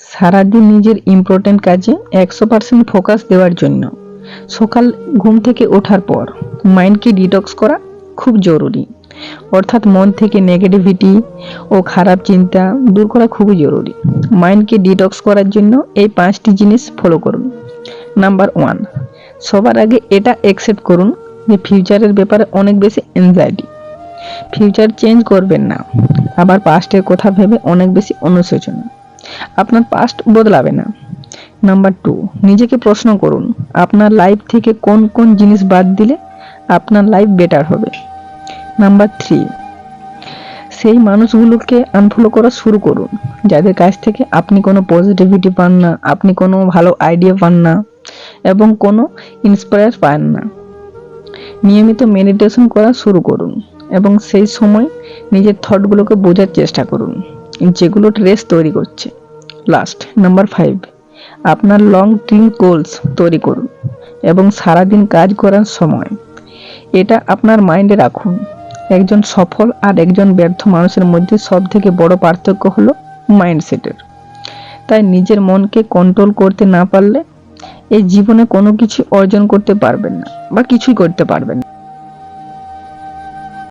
সারাদিন নিজের ইম্পর্ট্যান্ট কাজে একশো পার্সেন্ট ফোকাস দেওয়ার জন্য। সকাল ঘুম থেকে ওঠার পর মাইন্ডকে ডিটক্স করা খুব জরুরি। অর্থাৎ মন থেকে নেগেটিভিটি ও খারাপ চিন্তা দূর করা খুবই জরুরি। মাইন্ডকে ডিটক্স করার জন্য এই পাঁচটি জিনিস ফলো করুন। নাম্বার ওয়ান সবার আগে এটা অ্যাকসেপ্ট করুন যে ফিউচারের ব্যাপারে অনেক বেশি এনজাইটি ফিউচার চেঞ্জ করবেন না। আবার পাস্টের কথা ভেবে অনেক বেশি অনুশোচনা। আপনার পাস্ট বদলাবে না। নাম্বার টু নিজেকে প্রশ্ন করুন, আপনার লাইফ থেকে কোন কোন জিনিস বাদ দিলে আপনার লাইফ বেটার হবে? নাম্বার থ্রি সেই মানুষগুলোকে আনফলো করা শুরু করুন, যাদের কাছ থেকে আপনি কোনো পজিটিভিটি পান না, আপনি কোনো ভালো আইডিয়া পান না এবং কোনো ইন্সপায়ার পান না। নিয়মিত মেডিটেশন করা শুরু করুন এবং সেই সময় নিজের থটগুলোকে বোঝার চেষ্টা করুন। যেগুলো স্ট্রেস তৈরি করছে। লাস্ট নাম্বার ফাইভ আপনার লং টার্ম গোলস তৈরি করুন এবং সারাদিন কাজ করার সময়। এটা আপনার মাইন্ডে রাখুন। একজন সফল আর একজন ব্যর্থ মানুষের মধ্যে সব থেকে বড় পার্থক্য হলো মাইন্ডসেটের তাই নিজের মনকে কন্ট্রোল করতে না পারলে এই জীবনে কোনো কিছু অর্জন করতে পারবেন না বা কিছুই করতে পারবেন না।